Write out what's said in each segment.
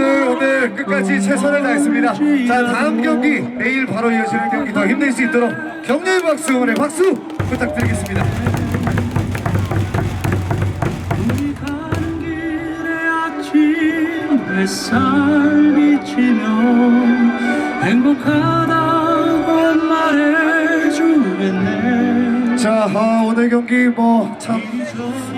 여러분들 끝까지 최선을 다했습니다. 자 다음 경기 내일 바로 이어지는 경기 더 힘낼 수 있도록 격려의 박수 응원의 박수 부탁드리겠습니다. 우리 가는 길의 아침 햇살 비치면 행복하다고 말해주겠네 자 아, 오늘 경기 뭐 참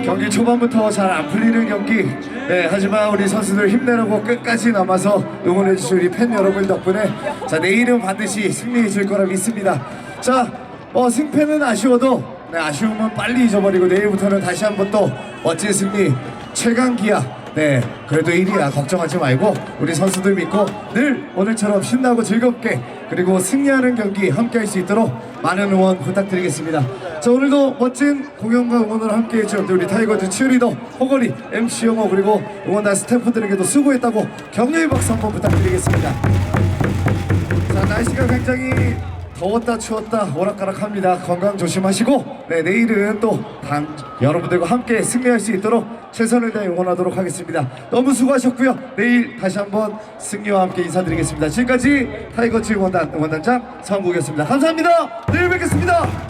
경기 초반부터 잘 안 풀리는 경기 네 하지만 우리 선수들 힘내라고 끝까지 남아서 응원해 주신 우리 팬 여러분 덕분에 자 내일은 반드시 승리해 줄 거라 믿습니다. 자 어, 승패는 아쉬워도 네, 아쉬움은 빨리 잊어버리고 내일부터는 다시 한번 또 멋진 승리 최강기야 네 그래도 1위야. 걱정하지 말고 우리 선수들 믿고 늘 오늘처럼 신나고 즐겁게 그리고 승리하는 경기 함께 할 수 있도록 많은 응원 부탁드리겠습니다. 자 오늘도 멋진 공연과 응원을 함께 해 주신 우리 타이거즈 치어리더 호거리 MC 영호 그리고 응원단 스태프들에게도 수고했다고 격려의 박수 한번 부탁드리겠습니다. 자 날씨가 굉장히 더웠다 추웠다 오락가락합니다. 건강 조심하시고 네 내일은 또 단, 여러분들과 함께 승리할 수 있도록 최선을 다해 응원하도록 하겠습니다. 너무 수고하셨고요. 내일 다시 한번 승리와 함께 인사드리겠습니다. 지금까지 타이거즈 응원단 응원단장 성국이었습니다. 감사합니다. 내일 뵙겠습니다